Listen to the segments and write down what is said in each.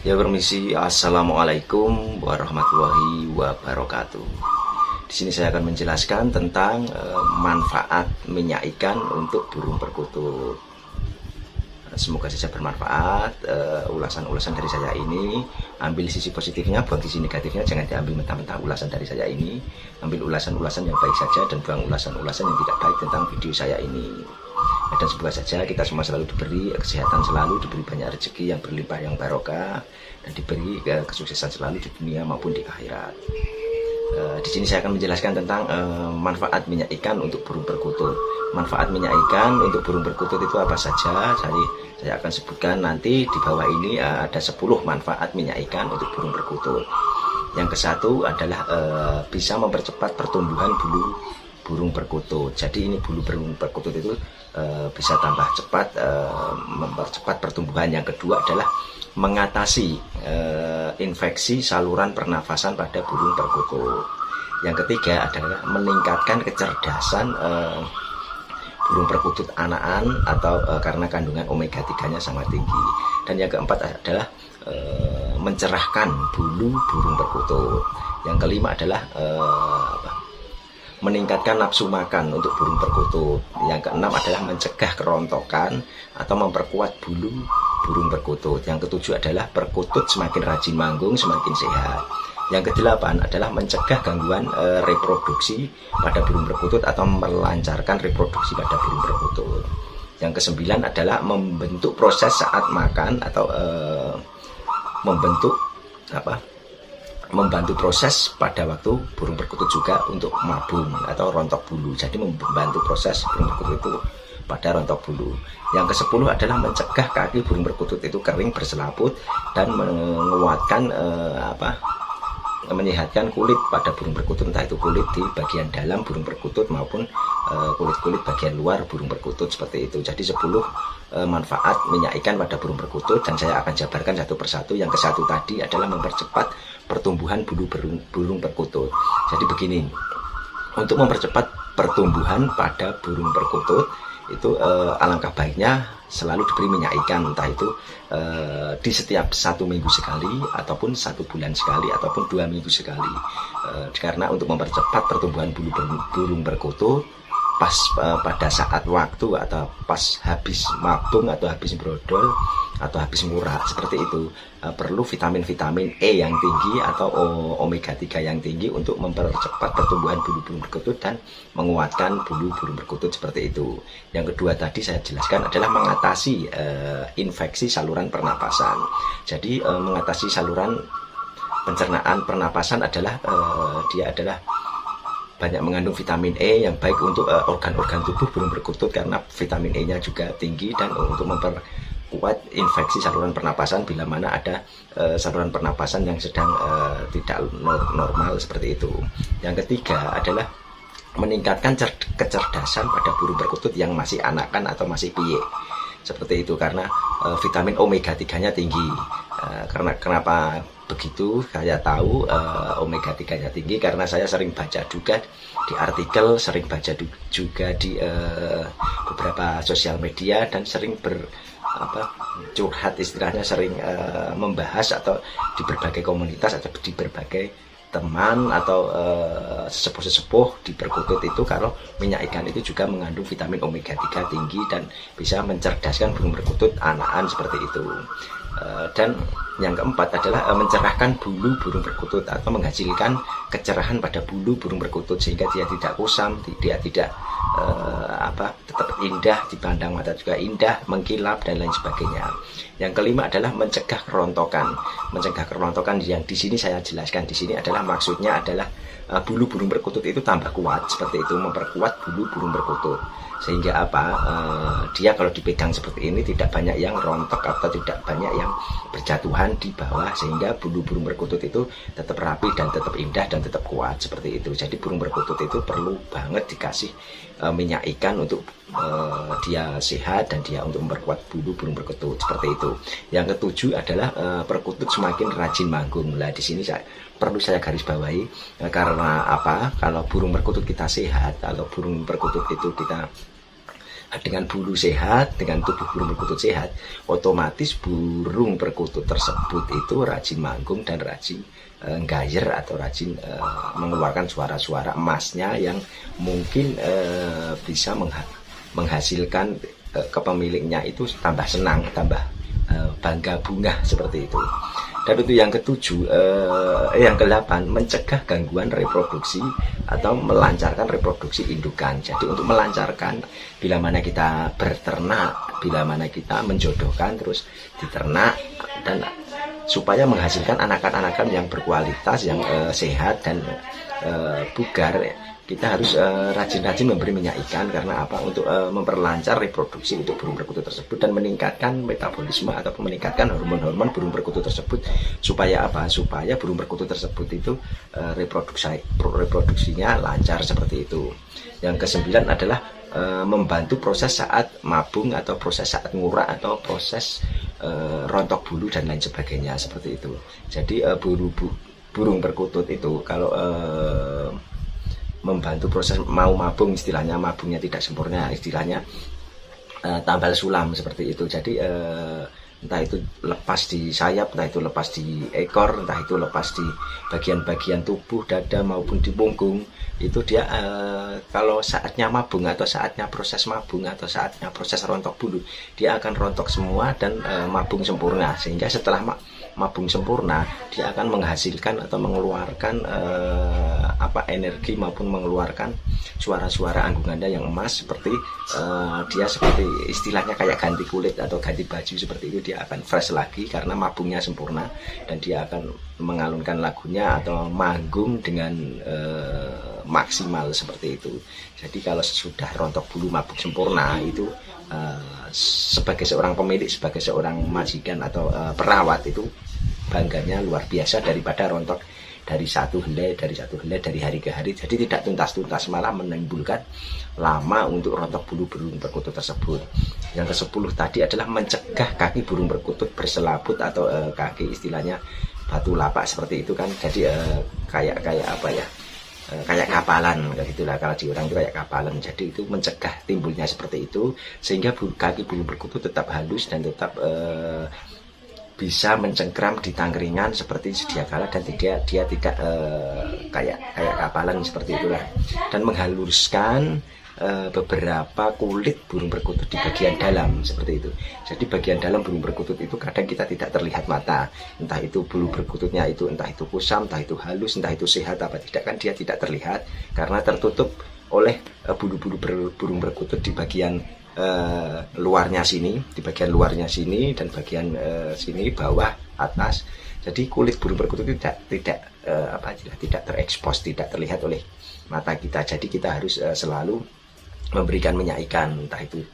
Ya permisi, Assalamualaikum warahmatullahi wabarakatuh. Di sini saya akan menjelaskan tentang uh, manfaat minyak ikan untuk burung perkutut. Semoga saja bermanfaat uh, ulasan-ulasan dari saya ini. Ambil sisi positifnya, buang sisi negatifnya. Jangan diambil mentah-mentah ulasan dari saya ini. Ambil ulasan-ulasan yang baik saja dan buang ulasan-ulasan yang tidak baik tentang video saya ini dan semoga saja kita semua selalu diberi kesehatan selalu diberi banyak rezeki yang berlimpah yang barokah dan diberi eh, kesuksesan selalu di dunia maupun di akhirat. Uh, di sini saya akan menjelaskan tentang uh, manfaat minyak ikan untuk burung perkutut. Manfaat minyak ikan untuk burung perkutut itu apa saja? Jadi saya akan sebutkan nanti di bawah ini ada 10 manfaat minyak ikan untuk burung perkutut. Yang ke satu adalah uh, bisa mempercepat pertumbuhan bulu burung perkutut. Jadi ini bulu burung perkutut itu e, bisa tambah cepat, e, mempercepat pertumbuhan. Yang kedua adalah mengatasi e, infeksi saluran pernafasan pada burung perkutut. Yang ketiga adalah meningkatkan kecerdasan e, burung perkutut anakan atau e, karena kandungan omega 3-nya sangat tinggi. Dan yang keempat adalah e, mencerahkan bulu burung perkutut. Yang kelima adalah e, meningkatkan nafsu makan untuk burung perkutut. Yang keenam adalah mencegah kerontokan atau memperkuat bulu burung perkutut. Yang ketujuh adalah perkutut semakin rajin manggung, semakin sehat. Yang kedelapan adalah mencegah gangguan e, reproduksi pada burung perkutut atau melancarkan reproduksi pada burung perkutut. Yang kesembilan adalah membentuk proses saat makan atau e, membentuk apa membantu proses pada waktu burung perkutut juga untuk mabung atau rontok bulu. Jadi membantu proses burung perkutut itu pada rontok bulu. Yang ke-10 adalah mencegah kaki burung perkutut itu kering berselaput dan menguatkan eh, apa menyehatkan kulit pada burung perkutut entah itu kulit di bagian dalam burung perkutut maupun eh, kulit-kulit bagian luar burung perkutut seperti itu. Jadi 10 eh, manfaat minyak ikan pada burung perkutut dan saya akan jabarkan satu persatu. Yang ke satu tadi adalah mempercepat pertumbuhan bulu burung, burung perkutut. Jadi begini, untuk mempercepat pertumbuhan pada burung perkutut itu eh, alangkah baiknya selalu diberi minyak ikan entah itu e, di setiap satu minggu sekali ataupun satu bulan sekali ataupun dua minggu sekali e, karena untuk mempercepat pertumbuhan bulu burung berkutut pas e, pada saat waktu atau pas habis mabung atau habis brodol atau habis murah seperti itu uh, perlu vitamin-vitamin E yang tinggi atau omega 3 yang tinggi untuk mempercepat pertumbuhan bulu burung perkutut dan menguatkan bulu burung perkutut seperti itu. Yang kedua tadi saya jelaskan adalah mengatasi uh, infeksi saluran pernapasan. Jadi uh, mengatasi saluran pencernaan pernapasan adalah uh, dia adalah banyak mengandung vitamin E yang baik untuk organ-organ uh, tubuh burung perkutut karena vitamin E-nya juga tinggi dan untuk memper kuat infeksi saluran pernapasan bila mana ada uh, saluran pernapasan yang sedang uh, tidak normal seperti itu. Yang ketiga adalah meningkatkan kecerdasan pada burung perkutut yang masih anakan atau masih piye. Seperti itu karena uh, vitamin omega 3-nya tinggi. Uh, karena kenapa begitu? Saya tahu uh, omega 3-nya tinggi karena saya sering baca juga di artikel, sering baca juga di uh, beberapa sosial media dan sering ber apa curhat istilahnya sering uh, membahas atau di berbagai komunitas atau di berbagai teman atau uh, sesepuh-sesepuh di perkutut itu kalau minyak ikan itu juga mengandung vitamin omega 3 tinggi dan bisa mencerdaskan burung perkutut anakan seperti itu. Uh, dan yang keempat adalah uh, mencerahkan bulu burung perkutut atau menghasilkan kecerahan pada bulu burung perkutut sehingga dia tidak kusam, dia tidak uh, apa tetap indah dipandang mata juga indah mengkilap dan lain sebagainya. Yang kelima adalah mencegah kerontokan. Mencegah kerontokan yang di sini saya jelaskan. Di sini adalah maksudnya adalah uh, bulu burung perkutut itu tambah kuat. Seperti itu memperkuat bulu burung perkutut sehingga apa uh, dia kalau dipegang seperti ini tidak banyak yang rontok atau tidak banyak yang berjatuhan di bawah sehingga bulu burung perkutut itu tetap rapi dan tetap indah dan tetap kuat seperti itu. Jadi burung perkutut itu perlu banget dikasih uh, minyak ikan untuk uh, dia sehat dan dia untuk memperkuat bulu burung perkutut seperti itu. Yang ketujuh adalah uh, perkutut semakin rajin manggung. Lah di sini saya perlu saya garis bawahi uh, karena apa kalau burung perkutut kita sehat kalau burung perkutut itu kita dengan bulu sehat, dengan tubuh burung perkutut sehat, otomatis burung perkutut tersebut itu rajin manggung dan rajin uh, gayer atau rajin uh, mengeluarkan suara-suara emasnya yang mungkin uh, bisa mengha menghasilkan uh, kepemiliknya itu tambah senang, tambah uh, bangga bunga seperti itu. Dan itu yang ketujuh, eh, yang kedelapan mencegah gangguan reproduksi atau melancarkan reproduksi indukan. Jadi untuk melancarkan bila mana kita berternak, bila mana kita menjodohkan terus diternak dan supaya menghasilkan anak-anakan yang berkualitas, yang eh, sehat dan eh, bugar kita harus eh, rajin-rajin uh, memberi minyak ikan. Karena apa? Untuk uh, memperlancar reproduksi untuk burung perkutut tersebut dan meningkatkan metabolisme atau meningkatkan hormon-hormon burung perkutut tersebut supaya apa? Supaya burung perkutut tersebut itu uh, reproduksi reproduksinya lancar seperti itu. Yang kesembilan adalah uh, membantu proses saat mabung atau proses saat ngurak atau proses uh, rontok bulu dan lain sebagainya seperti itu. Jadi uh, buru, bu, burung perkutut itu kalau uh, membantu proses mau mabung istilahnya mabungnya tidak sempurna istilahnya uh, tambal sulam seperti itu. Jadi uh, entah itu lepas di sayap entah itu lepas di ekor entah itu lepas di bagian-bagian tubuh dada maupun di punggung itu dia uh, kalau saatnya mabung atau saatnya proses mabung atau saatnya proses rontok bulu dia akan rontok semua dan uh, mabung sempurna. Sehingga setelah mabung sempurna dia akan menghasilkan atau mengeluarkan uh, apa energi maupun mengeluarkan suara-suara anggungannya yang emas seperti uh, dia seperti istilahnya kayak ganti kulit atau ganti baju seperti itu dia akan fresh lagi karena mabungnya sempurna dan dia akan mengalunkan lagunya atau manggung dengan uh, maksimal seperti itu. Jadi kalau sudah rontok bulu mabuk sempurna itu uh, sebagai seorang pemilik sebagai seorang majikan atau uh, perawat itu bangganya luar biasa daripada rontok dari satu helai dari satu helai dari hari ke hari. Jadi tidak tuntas-tuntas malah menimbulkan lama untuk rontok bulu burung perkutut tersebut. Yang ke sepuluh tadi adalah mencegah kaki burung perkutut berselaput atau uh, kaki istilahnya batu lapak seperti itu kan. Jadi uh, kayak kayak apa ya? Uh, kayak kapalan kayak gitulah. Kalau di orang itu kayak kapalan. Jadi itu mencegah timbulnya seperti itu sehingga kaki burung perkutut tetap halus dan tetap uh, bisa mencengkram di tangkringan seperti sedia kala dan tidak dia tidak uh, kayak kayak kapalan seperti itulah. Dan menghaluskan uh, beberapa kulit burung perkutut di bagian dalam seperti itu. Jadi bagian dalam burung perkutut itu kadang kita tidak terlihat mata. Entah itu bulu perkututnya itu entah itu kusam entah itu halus entah itu sehat apa tidak kan dia tidak terlihat. Karena tertutup oleh eh, bulu-bulu burung perkutut di bagian uh, luarnya sini, di bagian luarnya sini dan bagian uh, sini bawah atas. Jadi kulit burung perkutut tidak tidak uh, apa tidak tidak terekspos, tidak terlihat oleh mata kita. Jadi kita harus uh, selalu memberikan minyak ikan, entah itu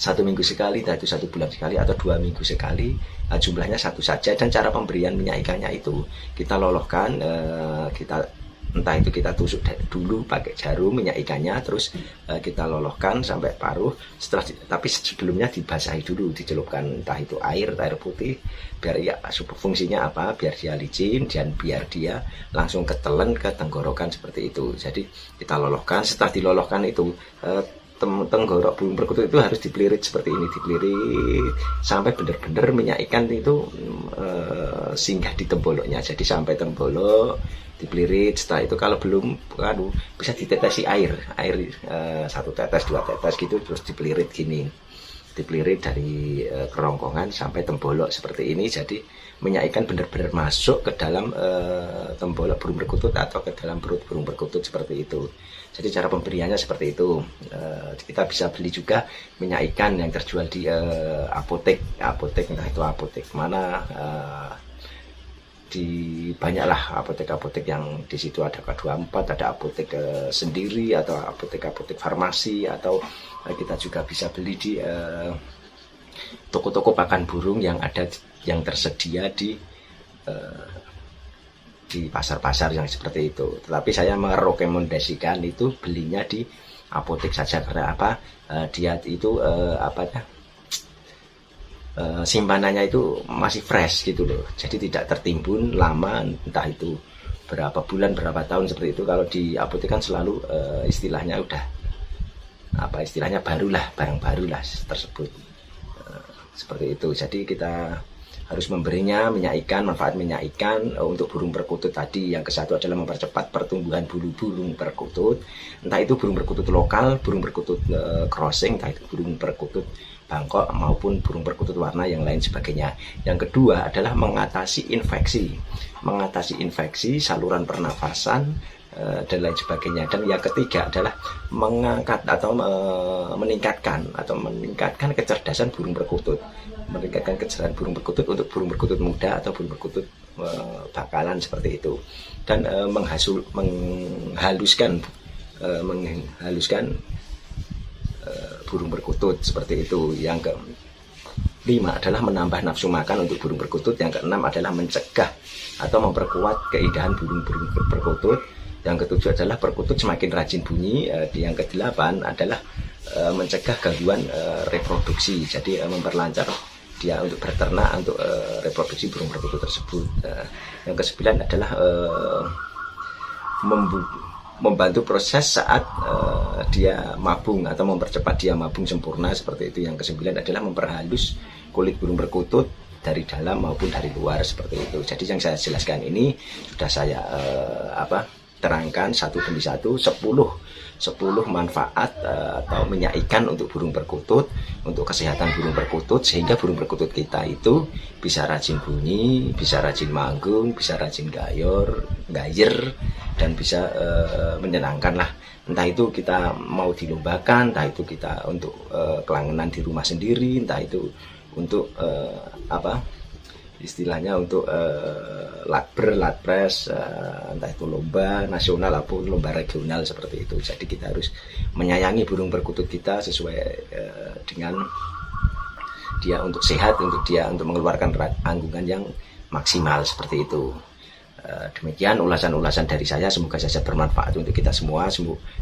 satu minggu sekali, entah itu satu bulan sekali atau dua minggu sekali. Uh, jumlahnya satu saja dan cara pemberian minyak ikannya itu kita lolohkan, uh, kita entah itu kita tusuk dulu pakai jarum minyak ikannya terus uh, kita lolohkan sampai paruh. Setelah tapi sebelumnya dibasahi dulu dicelupkan entah itu air air putih biar ya fungsinya apa biar dia licin dan biar dia langsung ketelen ke tenggorokan seperti itu. Jadi kita lolohkan. Setelah dilolohkan itu uh, tenggorok burung perkutut itu harus dipelirit seperti ini dipelirit sampai benar-benar minyak ikan itu uh, singgah di temboloknya. Jadi sampai tembolok dipelirit setelah itu kalau belum aduh bisa ditetesi air air uh, satu tetes dua tetes gitu terus dipelirit gini. Dipelirit dari uh, kerongkongan sampai tembolok seperti ini. Jadi minyak ikan benar-benar masuk ke dalam uh, tembolok burung perkutut atau ke dalam perut burung perkutut seperti itu. Jadi cara pemberiannya seperti itu. Uh, kita bisa beli juga minyak ikan yang terjual di uh, apotek. Apotek entah itu apotek mana uh, di banyaklah apotek-apotek yang di situ. Ada K24, ada apotek uh, sendiri atau apotek-apotek farmasi atau uh, kita juga bisa beli di toko toko-toko pakan burung yang ada yang tersedia di uh, di pasar-pasar yang seperti itu. Tetapi saya merekomendasikan itu belinya di apotek saja karena apa? Uh, dia itu uh, apa ya? Eh, simpanannya itu masih fresh gitu loh jadi tidak tertimbun lama entah itu berapa bulan berapa tahun seperti itu kalau di apotek kan selalu istilahnya udah apa istilahnya barulah barang barulah tersebut seperti itu jadi kita harus memberinya minyak ikan, manfaat minyak ikan uh, untuk burung perkutut tadi. Yang ke satu adalah mempercepat pertumbuhan bulu burung perkutut. Entah itu burung perkutut lokal, burung perkutut uh, crossing, entah itu burung perkutut Bangkok maupun burung perkutut warna yang lain sebagainya. Yang kedua adalah mengatasi infeksi. Mengatasi infeksi saluran pernafasan dan lain sebagainya. Dan yang ketiga adalah mengangkat atau uh, meningkatkan atau meningkatkan kecerdasan burung perkutut meningkatkan kecerdasan burung perkutut untuk burung perkutut muda atau burung perkutut e, bakalan seperti itu. Dan menghasul menghaluskan menghaluskan burung perkutut seperti itu. Yang ke lima adalah menambah nafsu makan untuk burung perkutut yang keenam adalah mencegah atau memperkuat keindahan burung-burung perkutut yang ketujuh adalah perkutut semakin rajin bunyi e, yang kedelapan adalah e, mencegah gangguan reproduksi jadi memperlancar dia untuk berternak untuk uh, reproduksi burung perkutut tersebut. Uh, yang kesembilan adalah uh, membantu proses saat uh, dia mabung atau mempercepat dia mabung sempurna seperti itu. Yang kesembilan adalah memperhalus kulit burung perkutut dari dalam maupun dari luar seperti itu. Jadi yang saya jelaskan ini sudah saya uh, apa terangkan satu demi satu sepuluh 10 manfaat uh, atau minyak ikan untuk burung perkutut, untuk kesehatan burung perkutut sehingga burung perkutut kita itu bisa rajin bunyi, bisa rajin manggung, bisa rajin gayor, gayer dan bisa uh, menyenangkan lah. Entah itu kita mau dilombakan, entah itu kita untuk uh, kelangenan di rumah sendiri, entah itu untuk uh, apa istilahnya untuk uh, latber, latpres, uh, entah itu lomba nasional ataupun lomba regional seperti itu. Jadi kita harus menyayangi burung perkutut kita sesuai uh, dengan dia untuk sehat, untuk dia untuk mengeluarkan anggungan yang maksimal seperti itu. Eh, demikian ulasan-ulasan dari saya. Semoga saja bermanfaat untuk kita semua.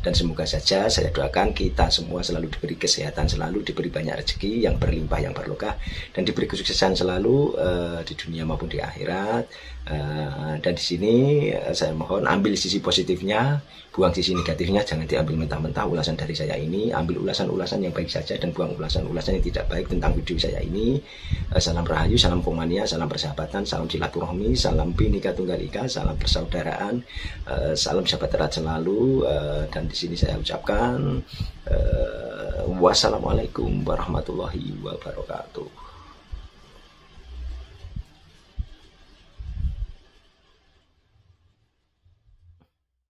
Dan semoga saja saya doakan kita semua selalu diberi kesehatan selalu diberi banyak rezeki yang berlimpah yang berkah dan diberi kesuksesan selalu uh, di dunia maupun di akhirat uh, dan di sini uh, saya mohon ambil sisi positifnya buang sisi negatifnya jangan diambil mentah-mentah. Ulasan dari saya ini ambil ulasan-ulasan yang baik saja dan buang ulasan-ulasan yang tidak baik tentang video saya ini. Uh, salam rahayu salam komania salam persahabatan salam silaturahmi salam binika tunggal ika, salam persaudaraan, salam sahabat erat selalu. Dan di sini saya ucapkan wassalamualaikum warahmatullahi wabarakatuh.